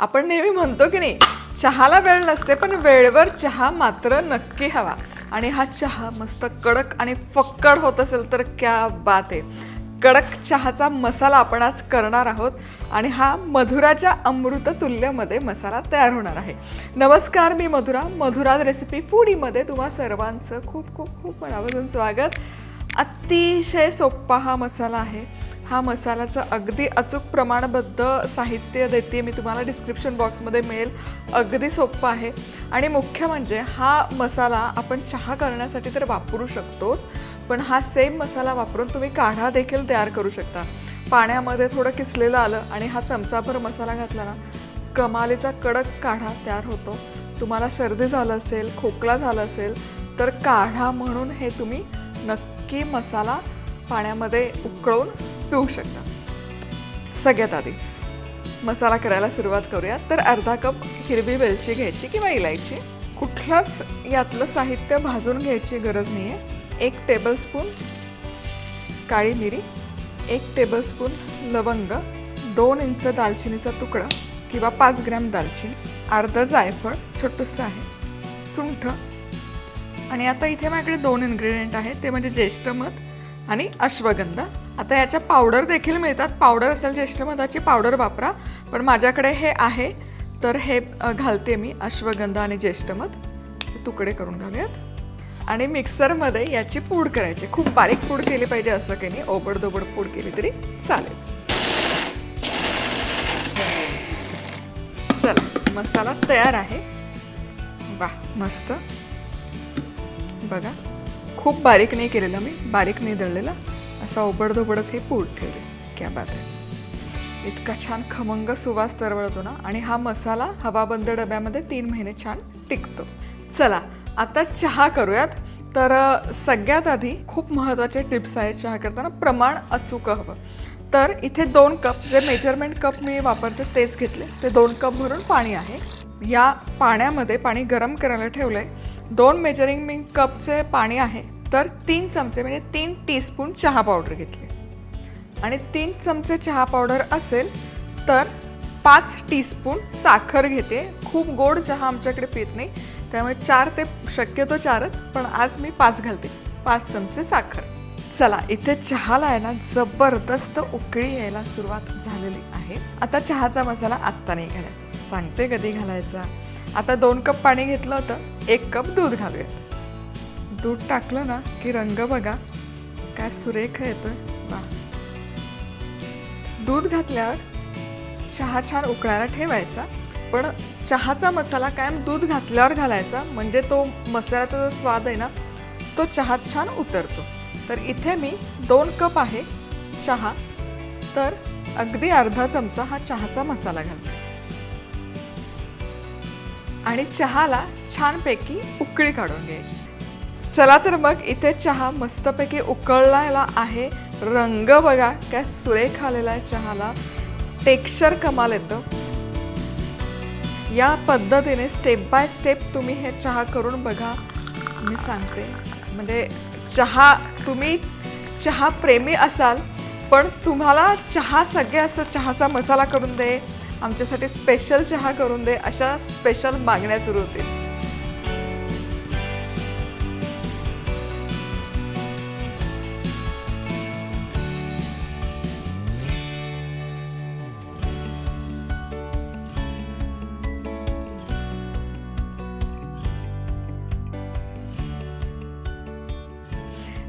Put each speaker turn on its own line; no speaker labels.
आपण नेहमी म्हणतो की नाही चहाला वेळ नसते पण वेळेवर चहा मात्र नक्की हवा. आणि हा चहा मस्त कडक आणि फक्कड होत असेल तर क्या बात आहे. कडक चहाचा मसाला आपण आज करणार आहोत आणि हा मधुराच्या अमृततुल्यमध्ये मसाला तयार होणार आहे. नमस्कार मी मधुरा. मधुरा रेसिपी फूडीमध्ये तुम्हा सर्वांचं खूप खूप खूप मनापासून स्वागत. अतिशय सोप्पा हा मसाला आहे. हा मसाल्याचं अगदी अचूक प्रमाणबद्ध साहित्य देते. मी तुम्हाला डिस्क्रिप्शन बॉक्समध्ये मिळेल. अगदी सोपं आहे. आणि मुख्य म्हणजे हा मसाला आपण चहा करण्यासाठी तर वापरू शकतोच पण हा सेम मसाला वापरून तुम्ही काढा देखील तयार करू शकता. पाण्यामध्ये थोडं किसलेलं आलं आणि हा चमचाभर मसाला घातला ना कमालीचा कडक काढा तयार होतो. तुम्हाला सर्दी झालं असेल खोकला झाला असेल तर काढा म्हणून हे तुम्ही नक्की मसाला पाण्यामध्ये उकळून पिऊ शकता. सगळ्यात आधी मसाला करायला सुरुवात करूया. तर अर्धा कप हिरवी वेलची घ्यायची किंवा इलायची. कुठलंच यातलं साहित्य भाजून घ्यायची गरज नाही आहे एक टेबलस्पून काळी मिरी एक टेबलस्पून लवंग दोन इंच दालचिनीचा तुकडा किंवा पाच ग्रॅम दालचिनी अर्धं जायफळ छोटंसं आहे. सुंठ. आणि आता इथे माझ्याकडे दोन इन्ग्रेडियंट आहेत. ते म्हणजे ज्येष्ठ मध आणि अश्वगंधा. आता याच्या पावडर देखील मिळतात. पावडर असेल ज्येष्ठमधाची पावडर वापरा. पण माझ्याकडे हे आहे. तर हे घालते मी अश्वगंधा आणि ज्येष्ठमध तुकडे करून घालूयात. आणि मिक्सरमध्ये याची पूड करायची. खूप बारीक पूड केली पाहिजे असं काही नाही. ओबडदोबड पूड केली तरी चालेल. चला मसाला तयार आहे. वा मस्त. बघा. खूप बारीक नाही केलेला मी. बारीक नाही दळलेला. असा ओबडधोबडच हे पोट ठेवले. क्या बात आहे इतका छान खमंग सुवास तरवळतो ना? आणि हा मसाला हवाबंद डब्यामध्ये तीन महिने छान टिकतो. चला आता चहा करूयात. तर सगळ्यात आधी खूप महत्त्वाचे टिप्स आहेत चहा करताना. प्रमाण अचूक हवं. तर इथे दोन कप जे मेजरमेंट कप मी वापरते तेच घेतले. ते दोन कप भरून पाणी आहे. या पाण्यामध्ये पाणी गरम करायला ठेवलं आहे दोन मेजरिंग मी कपचे पाणी आहे. तर तीन चमचे म्हणजे तीन टीस्पून चहा पावडर घेतली. आणि तीन चमचे चहा पावडर असेल तर पाच टीस्पून साखर घेते. खूप गोड चहा आमच्याकडे पित नाही. त्यामुळे चार ते शक्यतो चारच पण आज मी पाच घालते. पाच चमचे साखर. चला इथे चहाला आहे ना जबरदस्त उकळी यायला सुरुवात झालेली आहे. आता चहाचा मसाला आत्ता नाही घालायचा. सांगते कधी घालायचा. आता दोन कप पाणी घेतलं होतं. एक कप दूध घालूयात. दूध टाकलं ना की रंग बघा. काय सुरेख येतोय. वा. दूध घातल्यावर चहा छान उकळायला ठेवायचा पण चहाचा मसाला कायम दूध घातल्यावर घालायचा. म्हणजे तो मसाल्याचा जो स्वाद आहे ना तो चहात छान उतरतो. तर इथे मी दोन कप आहे चहा. तर अगदी अर्धा चमचा हा चहाचा मसाला घालते. आणि चहाला छानपैकी उकळी काढून घ्यायची. चला तर मग इथे चहा मस्तपैकी उकळलेला आहे. रंग बघा काय सुरेख आलेला आहे चहाला. टेक्स्चर कमाल येतं. या पद्धतीने स्टेप बाय स्टेप तुम्ही हे चहा करून बघा. मी सांगते. म्हणजे चहा तुम्ही चहा प्रेमी असाल पण तुम्हाला चहा सगळे असं चहाचा मसाला करून दे. आमच्यासाठी स्पेशल चहा करून दे अशा स्पेशल मागण्या सुरू होतील.